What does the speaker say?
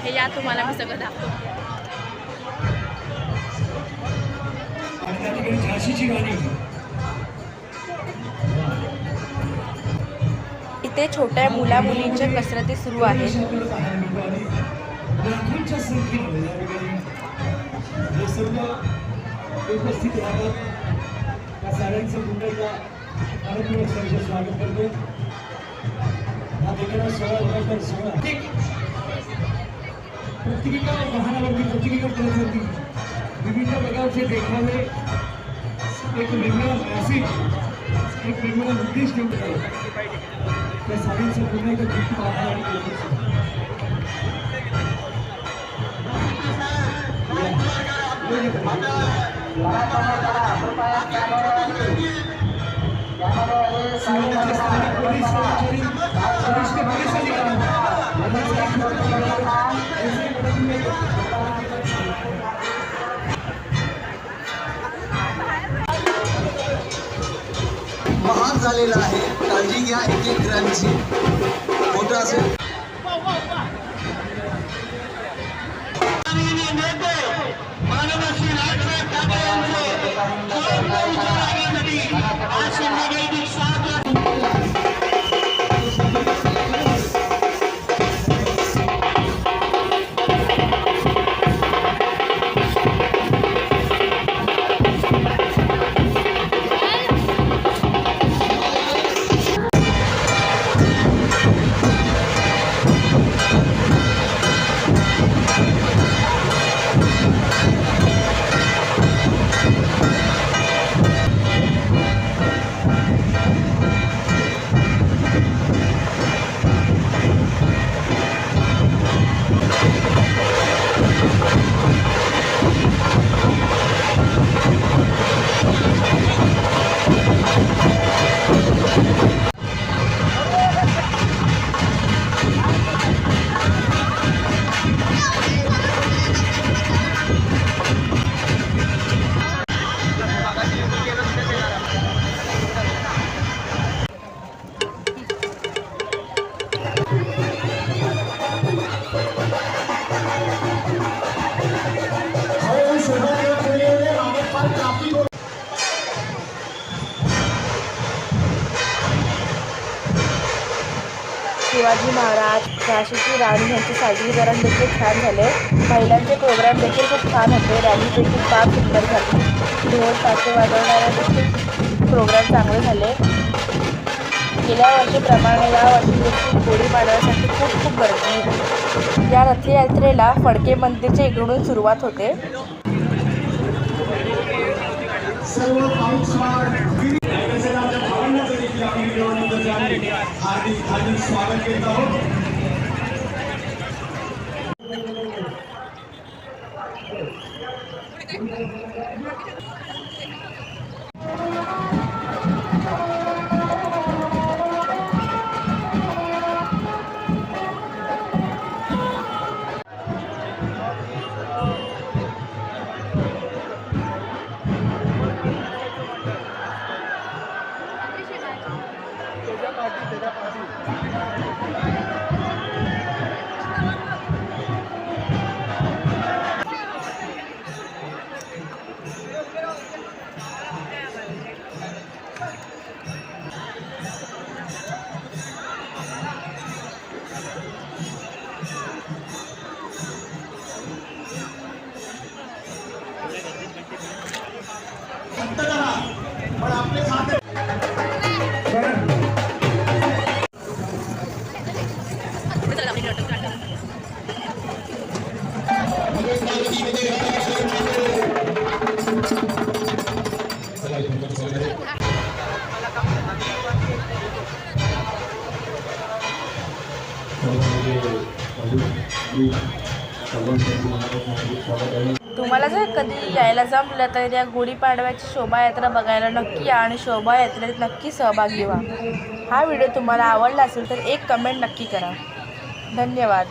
आहे या तुम्हाला मी सगळं दाखवतो. इथे छोट्या मुला मुलींच्या कसरती सुरू आहेत. स्वागत करतो. सोळा सोळा ପତ୍ରିକା ଓ ମହାନଗରୀ ପତ୍ରିକା କରୁଛନ୍ତି ବିଭିନ୍ନ ପ୍ରକାର ସେ ଦେଖାରେ एक रिमिनल एसिड एक रिमिनल इंग्लिश के अंदर तो साइंस से जुड़ने का जितनी बात है पुलिस कर्मचारी झालेला आहे. काळजी घ्या एक एक ग्रॅमची. मोठं असेल. शिवाजी महाराज झाशीची राणी यांचे सादरीकरण देखील छान झाले. महिलांचे प्रोग्राम देखील खूप छान होते. रॅली देखील फार सुंदर झाली. ढोल ताशे वाजवणाऱ्या देखील प्रोग्राम चांगले झाले. गेल्या वर्षीप्रमाणे या वर्षी देखील गोडी मारण्यासाठी खूप खूप गर्दी होती. या रथयात्रेला फडके मंदिरच्या इकडून सुरुवात होते. सर्व पाऊसवार तसेच आमच्या भावंडाचं देखील आम्ही व्हिडिओमध्ये हार्दिक हार्दिक स्वागत करीत आहोत तुम्हाला जर कधी यायला जमलं तर या गुढीपाडव्याची शोभायात्रा बघायला नक्की या आणि शोभायात्रेत नक्की सहभागी व्हा. हा व्हिडिओ तुम्हाला आवडला असेल तर एक कमेंट नक्की करा. धन्यवाद.